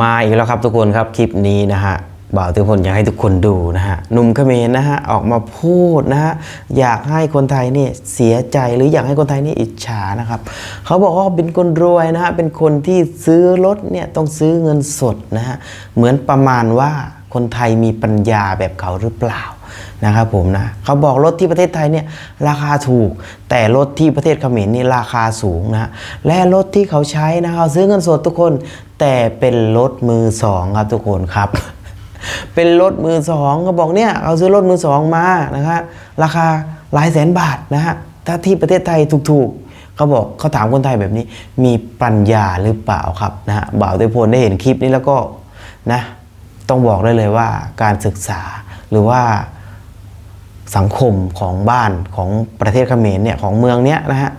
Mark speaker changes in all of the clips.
Speaker 1: มาอีกแล้วครับทุกคนครับคลิปนี้นะฮะบ่าวทุกคนอยากให้ทุกคนดูนะฮะหนุ่มเขมรนะฮะออกมาพูดนะฮะอยากให้คนไทยนี่เสียใจหรืออยากให้คนไทยนี่อิจฉานะครับเขาบอกว่าเป็นคนรวยนะฮะเป็นคนที่ซื้อรถเนี่ยต้องซื้อเงินสดนะฮะเหมือนประมาณว่าคนไทยมีปัญญาแบบเขาหรือเปล่า นะครับผมนะเขาบอกรถที่ประเทศไทยเนี่ยราคาถูก แต่รถที่ประเทศเขมรนี่ราคาสูงนะและรถที่เขาใช้นะเขาซื้อเงินสดทุกคน แต่เป็นรถมือสองครับทุกคนครับเป็นรถมือสองเขาบอกเนี่ยเขาซื้อรถมือสองมานะครับราคาหลายแสนบาทนะฮะถ้าที่ประเทศไทยถูกๆเขาบอกเขาถามคนไทยแบบนี้ มีปัญญาหรือเปล่าครับนะฮะบ่าวเตยพลได้เห็นคลิปนี้แล้วก็นะต้องบอกได้เลยว่าการศึกษาหรือว่า สังคมของบ้านของประเทศเขมรเนี่ยของเมืองเนี้ยนะฮะ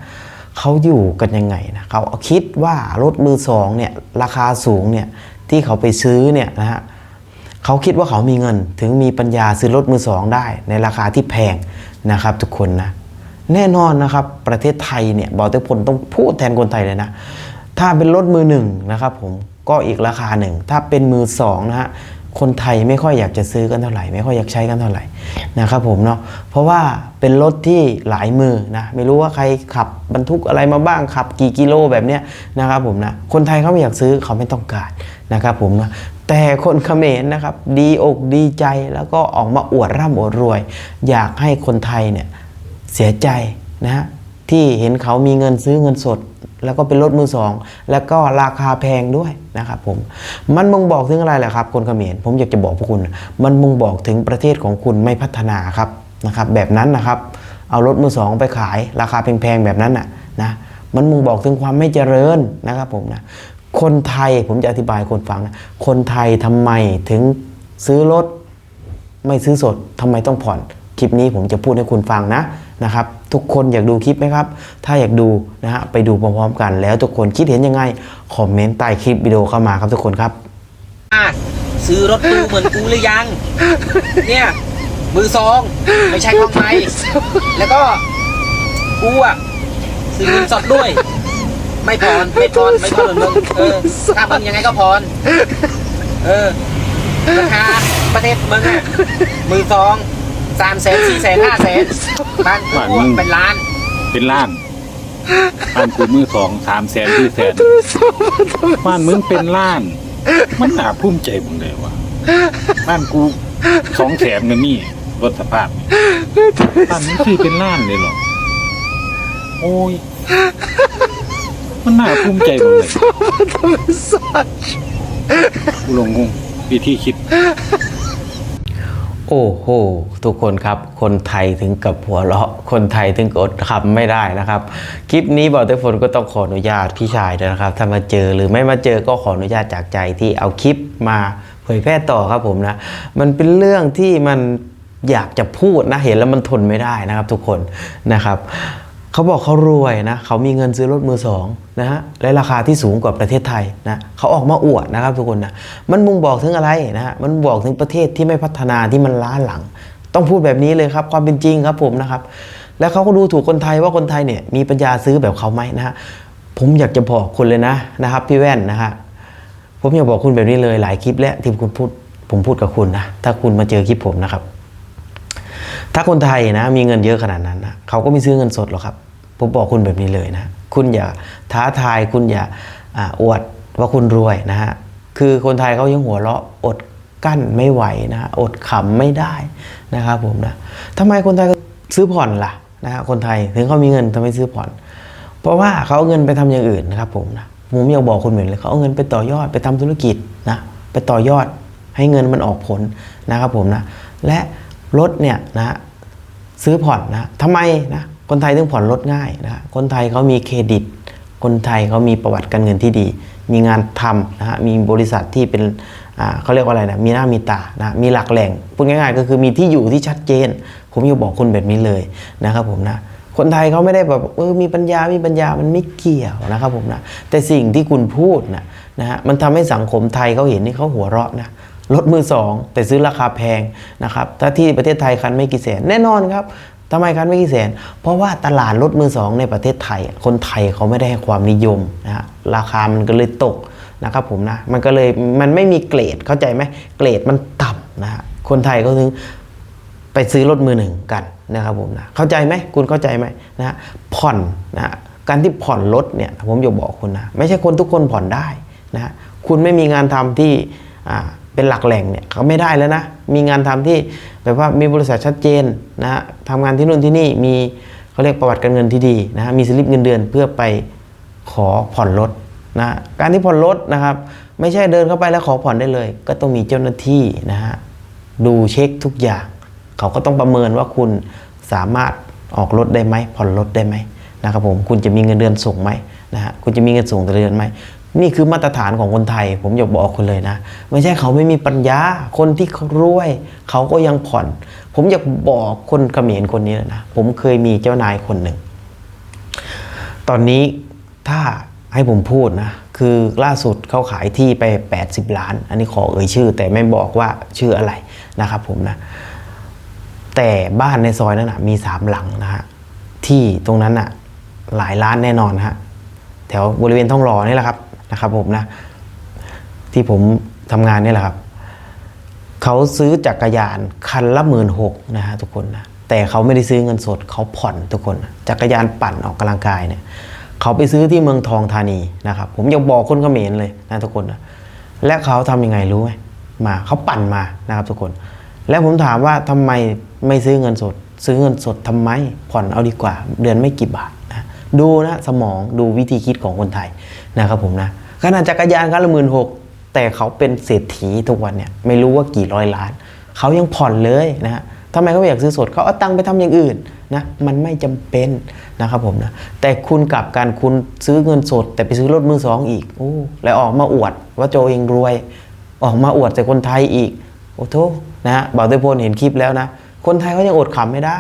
Speaker 1: เขาอยู่กันยังไงนะเขาคิดว่ารถมือสองเนี่ยราคาสูงเนี่ยที่เขาไปซื้อเนี่ยนะฮะเขาคิดว่าเขามีเงินถึงมีปัญญาซื้อรถมือสองได้ ในราคาที่แพงนะครับทุกคนนะแน่นอนนะครับประเทศไทยเนี่ยบอกแต่พลต้องพูดแทนคนไทยเลยนะถ้าเป็นรถมือหนึ่งนะครับผมก็อีกราคาหนึ่งถ้าเป็นมือสองนะฮะ คนไทยไม่ค่อยอยากจะซื้อกันเท่าไหร่ ไม่ค่อยอยากใช้กันเท่าไหร่นะครับผมเนาะเพราะว่าเป็นรถที่หลายมือนะไม่รู้ว่าใครขับบรรทุกอะไรมาบ้างขับ กี่กิโลแบบเนี้ยนะครับผมนะคนไทยเขาไม่อยากซื้อเขาไม่ต้องการนะครับผมนะแต่คนเขมรนะครับดีอกดีใจแล้วก็ออกมาอวดร่ำอวดรวย อยากให้คนไทยเนี่ยเสียใจนะฮะที่เห็นเขามีเงินซื้อเงินสด แล้วก็เป็นรถมือสอง แล้วก็ราคาแพงด้วยนะครับผม มันมึงบอกถึงอะไรแหละครับ คนเขมรผมอยากจะบอกพวกคุณ มันมึงบอกถึงประเทศของคุณไม่พัฒนาครับนะครับ แบบนั้นนะครับ เอารถมือสองไปขาย ราคาแพงๆแบบนั้นน่ะนะ มันมึงบอกถึงความไม่เจริญนะครับผมนะ คนไทยผมจะอธิบายคนฟังนะ คนไทยทำไมถึงซื้อรถไม่ซื้อสดทำไมต้องผ่อน คลิปนี้ผมจะพูดให้คุณฟังนะนะครับ ทุกคนอยากดูคลิปไหมครับ ถ้าอยากดูนะฮะไปดูพร้อมๆกัน แล้วทุกคนคิดเห็นยังไงคอมเมนต์ใต้คลิปวิดีโอเข้ามาครับทุกคนครับ
Speaker 2: อะซื้อรถตู้เหมือนกูหรือยัง เนี่ย มือซอง ไม่ใช่ของไทยแล้วก็กูอะซื้อเงินสดด้วย ไม่พรไม่พรไม่พรเหมือนมึงเออถ้ามึงยังไงก็พรเออราคาประเทศมึงอะมือซอง สามแสนสี่แสนห้าแสนบ้านกู
Speaker 3: บ้านมึ
Speaker 2: อะ
Speaker 3: ง
Speaker 2: เป็นล้าน
Speaker 3: เป็นล้านบ้านกูมือสองสามแสนสี่แสนบ้านมึงเป็นล้าน มันน่าภูมิใจมึงเลยวะบ้านกูสองแสนนะนี่รถสภาพนี่บ้านมึงคือเป็นล้านเลยเหรอโอ้ย มันน่าภูมิใจมึงเลยกูหลงงงวิธีคิด
Speaker 1: โอ้โหทุกคนครับ คนไทยถึงกับหัวเราะ คนไทยถึงกดคำไม่ได้นะครับ คลิปนี้บอกเตฝนก็ต้องขออนุญาตพี่ชายด้วยนะครับ ถ้ามาเจอหรือไม่มาเจอก็ขออนุญาตจากใจที่เอาคลิปมาเผยแพร่ต่อครับผมนะ มันเป็นเรื่องที่มันอยากจะพูดนะ เห็นแล้วมันทนไม่ได้นะครับทุกคนนะครับ เขาบอกเขารวยนะเขามีเงินซื้อรถมือสองนะฮะและราคาที่สูงกว่าประเทศไทยนะเขาออกมาอวดนะครับทุกคนนะมันมุงบอกถึงอะไรนะฮะมันบอกถึงประเทศที่ไม่พัฒนาที่มันล้าหลัง ต้องพูดแบบนี้เลยครับความเป็นจริงครับผมนะครับ แล้วเขาก็ดูถูกคนไทยว่าคนไทยเนี่ยมีปัญญาซื้อแบบเขาไหมนะฮะผมอยากจะบอกคุณเลยนะนะครับ พี่แว่นนะฮะผมอยากบอกคุณแบบนี้เลยหลายคลิปแล้วที่คุณพูดผมพูดกับคุณนะถ้าคุณมาเจอคลิปผมนะครับ ถ้าคนไทยนะมีเงินเยอะขนาดนั้นนะเขาก็ไม่ซื้อเงินสดหรอกครับ ผมบอกคุณแบบนี้เลยนะ คุณอย่าท้าทาย คุณอย่าอวดว่าคุณรวยนะฮะ คือคนไทยเขายังหัวเราะอดกั้นไม่ไหวนะ อดขำไม่ได้นะครับผมนะทำไมคนไทยก็ซื้อผ่อนล่ะนะฮะคนไทยถึงเขามีเงินทำไมซื้อผ่อน เพราะว่าเขาเอาเงินไปทำอย่างอื่นนะครับผมนะผมอยากบอกคนเหมือนเลยเขาเอาเงินไปต่อยอดไปทำธุรกิจนะไปต่อยอดให้เงินมันออกผลนะครับผมนะและ รถเนี่ยนะฮะซื้อผ่อนนะทำไมนะคนไทยถึงผ่อนรถง่ายนะคนไทยเขามีเครดิต คนไทยเขามีประวัติการเงินที่ดี มีงานทำนะฮะมีบริษัทที่เป็นอ่าเขาเรียกว่าอะไรนะมีหน้ามีตานะมีหลักแหล่งพูดง่ายๆ ก็คือมีที่อยู่ที่ชัดเจน ผมอยากบอกคุณแบบนี้เลยนะครับผมนะคนไทยเขาไม่ได้แบบเออมีปัญญา มีปัญญา มันไม่เกี่ยวนะครับผมนะ แต่สิ่งที่คุณพูดนะนะฮะ มันทำให้สังคมไทยเขาเห็นนี่เขาหัวเราะนะ รถมือสองแต่ซื้อราคาแพงนะครับถ้าที่ประเทศไทยคันไม่กี่แสนแน่นอนครับทำไมคันไม่กี่แสน เพราะว่าตลาดรถมือสองในประเทศไทย คนไทยเขาไม่ได้ให้ความนิยมนะฮะราคามันก็เลยตกนะครับผมนะมันก็เลยมันไม่มีเกรดเข้าใจไหมเกรดมันต่ำนะฮะคนไทยก็ถึงไปซื้อรถมือหนึ่งกันนะครับผมนะเข้าใจไหมคุณเข้าใจไหมนะฮะผ่อนนะฮะการที่ผ่อนรถเนี่ยผมอยากบอกคุณนะไม่ใช่คนทุกคนผ่อนได้นะฮะคุณไม่มีงานทำที่ เป็นหลักแหล่งเนี่ยเขาไม่ได้แล้วนะ มีงานทำที่แบบว่ามีบริษัทชัดเจนนะฮะทำงานที่นู่นที่นี่มีเขาเรียกประวัติการเงินที่ดีนะฮะมีสลิปเงินเดือนเพื่อไปขอผ่อนรถนะฮะการที่ผ่อนรถนะครับ ไม่ใช่เดินเข้าไปแล้วขอผ่อนได้เลย ก็ต้องมีเจ้าหน้าที่นะฮะดูเช็คทุกอย่าง เขาก็ต้องประเมินว่าคุณสามารถออกรถได้ไหมผ่อนรถได้ไหมนะครับผมคุณจะมีเงินเดือนส่งไหมนะฮะคุณจะมีเงินส่งแต่ละเดือนไหม นี่คือมาตรฐานของคนไทย ผมอยากบอกคุณเลยนะ ไม่ใช่เขาไม่มีปัญญาคนที่เขารวย เขาก็ยังผ่อน ผมอยากบอกคนเขมรคนนี้นะผมเคยมีเจ้านายคนหนึ่ง ตอนนี้ถ้าให้ผมพูดนะ คือล่าสุดเขาขายที่ไป 80 ล้าน อันนี้ขอเอ่ยชื่อ แต่ไม่บอกว่าชื่ออะไรนะครับผมนะ แต่บ้านในซอยนั้นนะมีสามหลังนะฮะที่ตรงนั้นน่ะหลายล้านแน่นอนฮะแถวบริเวณท้องรอนี่แหละครับ นะครับผมนะ ที่ผมทำงานนี่แหละครับ เขาซื้อจักรยานคันละหมื่นหกนะฮะทุกคนนะแต่เขาไม่ได้ซื้อเงินสดเขาผ่อนทุกคน จักรยานปั่นออกกำลังกายเนี่ยเขาไปซื้อที่เมืองทองธานีนะครับ ผมอยากบอกคนเขมรเลยนะทุกคนนะและเขาทำยังไงรู้ไหมมาเขาปั่นมานะครับทุกคน แล้วผมถามว่าทำไมไม่ซื้อเงินสด ซื้อเงินสดทำไมผ่อนเอาดีกว่า เดือนไม่กี่บาทนะดูนะสมองดูวิธีคิดของคนไทย นะครับผมนะขนาดจักรยานคันละหมื่นหกแต่เขาเป็นเศรษฐีทุกวันเนี่ยไม่รู้ว่ากี่ร้อยล้าน เขายังผ่อนเลยนะฮะทำไมเขาไม่อยากซื้อสดเขาเอาตังค์ไปทำอย่างอื่นนะมันไม่จำเป็นนะครับผมนะแต่คุณกลับการคุณซื้อเงินสด แต่ไปซื้อรถมือสองอีกโอ้แล้วออกมาอวดว่าโจเองรวย ออกมาอวดใส่คนไทยอีก โอ้โทนะฮะบ่าวเตยพลเห็นคลิปแล้วนะ คนไทยเขายังอดขำไม่ได้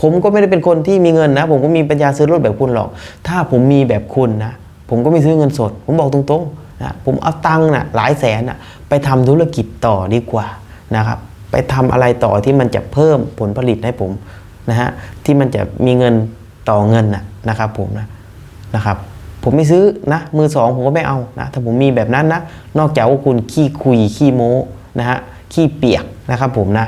Speaker 1: ผมก็ไม่ได้เป็นคนที่มีเงินนะ ผมก็มีปัญญาซื้อรถแบบคุณหรอก ถ้าผมมีแบบคุณนะ ผมก็ไม่ซื้อเงินสด ผมบอกตรงๆนะผมเอาตังค์นะหลายแสนนะไปทำธุรกิจต่อดีกว่านะครับ ไปทำอะไรต่อที่มันจะเพิ่มผลผลิตให้ผมนะฮะที่มันจะมีเงินต่อเงินนะนะครับผมนะนะครับ ผมไม่ซื้อนะมือสองผมก็ไม่เอานะถ้าผมมีแบบนั้นนะนอกจากว่าคุณขี้คุยขี้โม้นะฮะขี้เปียกนะครับผมนะ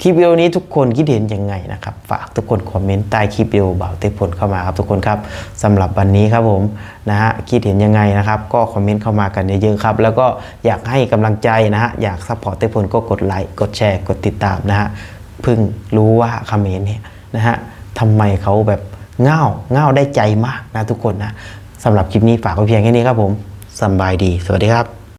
Speaker 1: คลิปวิดีโอนี้ทุกคนคิดเห็นยังไงนะครับ ฝากทุกคนคอมเมนต์ใต้คลิปวิดีโอบ่าวเต้ผลเข้ามาครับทุกคนครับสำหรับวันนี้ครับผมนะฮะคิดเห็นยังไงนะครับ ก็คอมเมนต์เข้ามากันเยอะๆครับ แล้วก็อยากให้กำลังใจนะฮะอยากซัพพอร์ตเต้ผลก็กดไลค์กดแชร์กดติดตามนะฮะเพิ่งรู้ว่าคอมเมนต์เนี่ยนะฮะทำไมเขาแบบเง่าเง่าได้ใจมากนะทุกคนนะสำหรับคลิปนี้ฝากไว้เพียงแค่นี้ครับผมสบายดี สวัสดีครับ